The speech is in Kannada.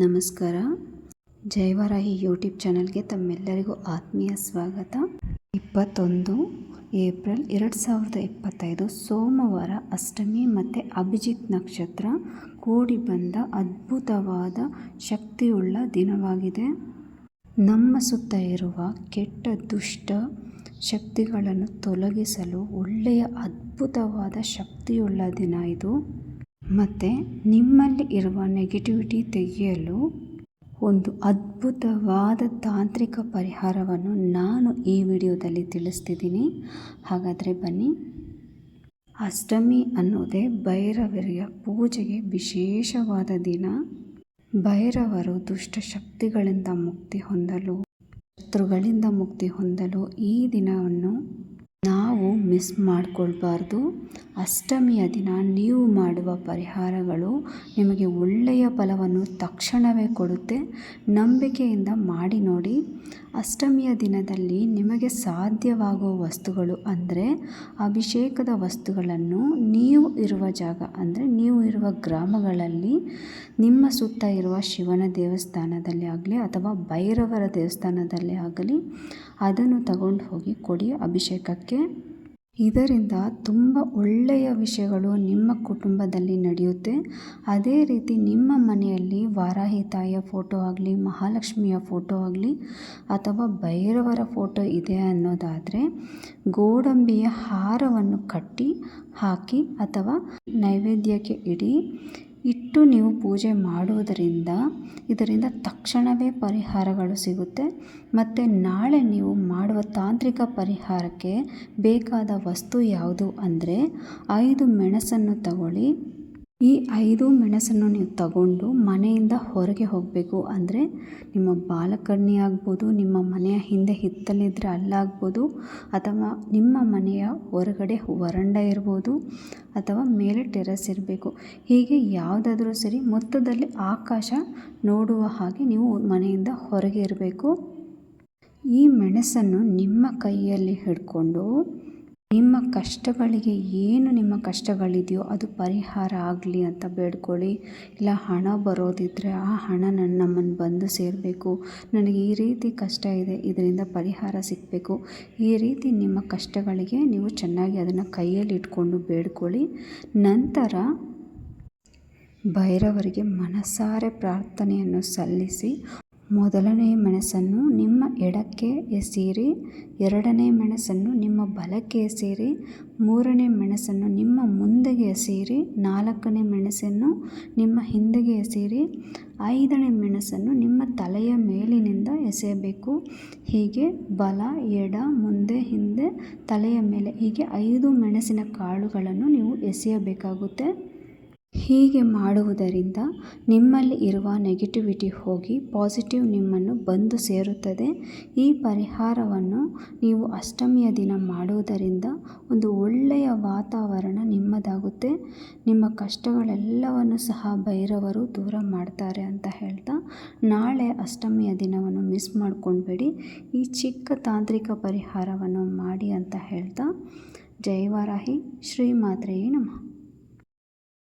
ನಮಸ್ಕಾರ. ಜೈವರಾಹಿ ಯೂಟ್ಯೂಬ್ ಚಾನಲ್ಗೆ ತಮ್ಮೆಲ್ಲರಿಗೂ ಆತ್ಮೀಯ ಸ್ವಾಗತ. ಇಪ್ಪತ್ತೊಂದು ಏಪ್ರಿಲ್ ಎರಡು ಸಾವಿರದ ಇಪ್ಪತ್ತೈದು ಸೋಮವಾರ ಅಷ್ಟಮಿ ಮತ್ತು ಅಭಿಜಿತ್ ನಕ್ಷತ್ರ ಕೂಡಿ ಬಂದ ಅದ್ಭುತವಾದ ಶಕ್ತಿಯುಳ್ಳ ದಿನವಾಗಿದೆ. ನಮ್ಮ ಸುತ್ತ ಇರುವ ಕೆಟ್ಟ, ದುಷ್ಟ ಶಕ್ತಿಗಳನ್ನು ತೊಲಗಿಸಲು ಒಳ್ಳೆಯ, ಅದ್ಭುತವಾದ ಶಕ್ತಿಯುಳ್ಳ ದಿನ ಇದು. ಮತ್ತು ನಿಮ್ಮಲ್ಲಿ ಇರುವ ನೆಗೆಟಿವಿಟಿ ತೆಗೆಯಲು ಒಂದು ಅದ್ಭುತವಾದ ತಾಂತ್ರಿಕ ಪರಿಹಾರವನ್ನು ನಾನು ಈ ವಿಡಿಯೋದಲ್ಲಿ ತಿಳಿಸ್ತಿದ್ದೀನಿ. ಹಾಗಾದರೆ ಬನ್ನಿ. ಅಷ್ಟಮಿ ಅನ್ನೋದೇ ಭೈರವರಿಯ ಪೂಜೆಗೆ ವಿಶೇಷವಾದ ದಿನ. ಭೈರವರು ದುಷ್ಟಶಕ್ತಿಗಳಿಂದ ಮುಕ್ತಿ ಹೊಂದಲು, ಶತ್ರುಗಳಿಂದ ಮುಕ್ತಿ ಹೊಂದಲು ಈ ದಿನವನ್ನು ನಾವು ಮಿಸ್ ಮಾಡಿಕೊಳ್ಬಾರ್ದು. ಅಷ್ಟಮಿಯ ದಿನ ನೀವು ಮಾಡುವ ಪರಿಹಾರಗಳು ನಿಮಗೆ ಒಳ್ಳೆಯ ಫಲವನ್ನು ತಕ್ಷಣವೇ ಕೊಡುತ್ತೆ. ನಂಬಿಕೆಯಿಂದ ಮಾಡಿ ನೋಡಿ. ಅಷ್ಟಮಿಯ ದಿನದಲ್ಲಿ ನಿಮಗೆ ಸಾಧ್ಯವಾಗುವ ವಸ್ತುಗಳು ಅಂದರೆ ಅಭಿಷೇಕದ ವಸ್ತುಗಳನ್ನು ನೀವು ಇರುವ ಜಾಗ ಅಂದರೆ ನೀವು ಇರುವ ಗ್ರಾಮಗಳಲ್ಲಿ, ನಿಮ್ಮ ಸುತ್ತ ಇರುವ ಶಿವನ ದೇವಸ್ಥಾನದಲ್ಲಿ ಆಗಲಿ ಅಥವಾ ಭೈರವರ ದೇವಸ್ಥಾನದಲ್ಲಿ ಆಗಲಿ ಅದನ್ನು ತಗೊಂಡು ಹೋಗಿ ಕೊಡಿ ಅಭಿಷೇಕಕ್ಕೆ. ಇದರಿಂದ ತುಂಬ ಒಳ್ಳೆಯ ವಿಷಯಗಳು ನಿಮ್ಮ ಕುಟುಂಬದಲ್ಲಿ ನಡೆಯುತ್ತೆ. ಅದೇ ರೀತಿ ನಿಮ್ಮ ಮನೆಯಲ್ಲಿ ವಾರಾಹಿ ತಾಯಿಯ ಫೋಟೋ ಆಗಲಿ, ಮಹಾಲಕ್ಷ್ಮಿಯ ಫೋಟೋ ಆಗಲಿ ಅಥವಾ ಭೈರವರ ಫೋಟೋ ಇದೆ ಅನ್ನೋದಾದರೆ ಗೋಡಂಬಿಯ ಹಾರವನ್ನು ಕಟ್ಟಿ ಹಾಕಿ ಅಥವಾ ನೈವೇದ್ಯಕ್ಕೆ ಇಡಿ ಇಟ್ಟು ನೀವು ಪೂಜೆ ಮಾಡುವುದರಿಂದ ಇದರಿಂದ ತಕ್ಷಣವೇ ಪರಿಹಾರಗಳು ಸಿಗುತ್ತೆ. ಮತ್ತು ನಾಳೆ ನೀವು ಮಾಡುವ ತಾಂತ್ರಿಕ ಪರಿಹಾರಕ್ಕೆ ಬೇಕಾದ ವಸ್ತು ಯಾವುದು ಅಂದರೆ ಐದು ಮೆಣಸನ್ನು ತಗೊಳ್ಳಿ. ಈ ಐದು ಮೆಣಸನ್ನು ನೀವು ತಗೊಂಡು ಮನೆಯಿಂದ ಹೊರಗೆ ಹೋಗಬೇಕು ಅಂದರೆ ನಿಮ್ಮ ಬಾಲಕರ್ಣಿ ಆಗ್ಬೋದು, ನಿಮ್ಮ ಮನೆಯ ಹಿಂದೆ ಹಿತ್ತಲಿದ್ದರೆ ಅಲ್ಲಾಗ್ಬೋದು, ಅಥವಾ ನಿಮ್ಮ ಮನೆಯ ಹೊರಗಡೆ ವರಂಡ ಇರ್ಬೋದು, ಅಥವಾ ಮೇಲೆ ಟೆರಸ್ ಇರಬೇಕು. ಹೀಗೆ ಯಾವುದಾದ್ರೂ ಸರಿ ಮೊತ್ತದಲ್ಲಿ ಆಕಾಶ ನೋಡುವ ಹಾಗೆ ನೀವು ಮನೆಯಿಂದ ಹೊರಗೆ ಇರಬೇಕು. ಈ ಮೆಣಸನ್ನು ನಿಮ್ಮ ಕೈಯಲ್ಲಿ ಹಿಡ್ಕೊಂಡು ನಿಮ್ಮ ಕಷ್ಟಗಳಿಗೆ ಏನು ನಿಮ್ಮ ಕಷ್ಟಗಳಿದೆಯೋ ಅದು ಪರಿಹಾರ ಆಗಲಿ ಅಂತ ಬೇಡ್ಕೊಳ್ಳಿ. ಇಲ್ಲ ಹಣ ಬರೋದಿದ್ದರೆ ಆ ಹಣ ನನ್ನ ನಮ್ಮನ್ನು ಬಂದು ಸೇರಬೇಕು. ನನಗೆ ಈ ರೀತಿ ಕಷ್ಟ ಇದೆ, ಇದರಿಂದ ಪರಿಹಾರ ಸಿಗಬೇಕು. ಈ ರೀತಿ ನಿಮ್ಮ ಕಷ್ಟಗಳಿಗೆ ನೀವು ಚೆನ್ನಾಗಿ ಅದನ್ನು ಕೈಯಲ್ಲಿ ಇಟ್ಕೊಂಡು ಬೇಡ್ಕೊಳ್ಳಿ. ನಂತರ ಭೈರವರಿಗೆ ಮನಸಾರೆ ಪ್ರಾರ್ಥನೆಯನ್ನು ಸಲ್ಲಿಸಿ. ಮೊದಲನೇ ಮೆಣಸನ್ನು ನಿಮ್ಮ ಎಡಕ್ಕೆ ಎಸೆಯಿರಿ, ಎರಡನೇ ಮೆಣಸನ್ನು ನಿಮ್ಮ ಬಲಕ್ಕೆ ಎಸೆಯಿರಿ, ಮೂರನೇ ಮೆಣಸನ್ನು ನಿಮ್ಮ ಮುಂದೆಗೆ ಎಸೆಯಿರಿ, ನಾಲ್ಕನೇ ಮೆಣಸನ್ನು ನಿಮ್ಮ ಹಿಂದೆಗೆ ಎಸೆಯಿರಿ, ಐದನೇ ಮೆಣಸನ್ನು ನಿಮ್ಮ ತಲೆಯ ಮೇಲಿನಿಂದ ಎಸೆಯಬೇಕು. ಹೀಗೆ ಬಲ, ಎಡ, ಮುಂದೆ, ಹಿಂದೆ, ತಲೆಯ ಮೇಲೆ ಹೀಗೆ ಐದು ಮೆಣಸಿನ ಕಾಳುಗಳನ್ನು ನೀವು ಎಸೆಯಬೇಕಾಗುತ್ತೆ. ಹೀಗೆ ಮಾಡುವುದರಿಂದ ನಿಮ್ಮಲ್ಲಿ ಇರುವ ನೆಗೆಟಿವಿಟಿ ಹೋಗಿ ಪಾಸಿಟಿವ್ ನಿಮ್ಮನ್ನು ಬಂದು ಸೇರುತ್ತದೆ. ಈ ಪರಿಹಾರವನ್ನು ನೀವು ಅಷ್ಟಮಿಯ ದಿನ ಮಾಡುವುದರಿಂದ ಒಂದು ಒಳ್ಳೆಯ ವಾತಾವರಣ ನಿಮ್ಮದಾಗುತ್ತೆ. ನಿಮ್ಮ ಕಷ್ಟಗಳೆಲ್ಲವನ್ನು ಸಹ ಭೈರವರು ದೂರ ಮಾಡ್ತಾರೆ ಅಂತ ಹೇಳ್ತಾ ನಾಳೆ ಅಷ್ಟಮಿಯ ದಿನವನ್ನು ಮಿಸ್ ಮಾಡ್ಕೊಳ್ಬೇಡಿ ಈ ಚಿಕ್ಕ ತಾಂತ್ರಿಕ ಪರಿಹಾರವನ್ನು ಮಾಡಿ ಅಂತ ಹೇಳ್ತಾ. ಜೈವಾರಾಹಿ ಶ್ರೀ ಮಾತ್ರೆಯೇ ನಮಃ.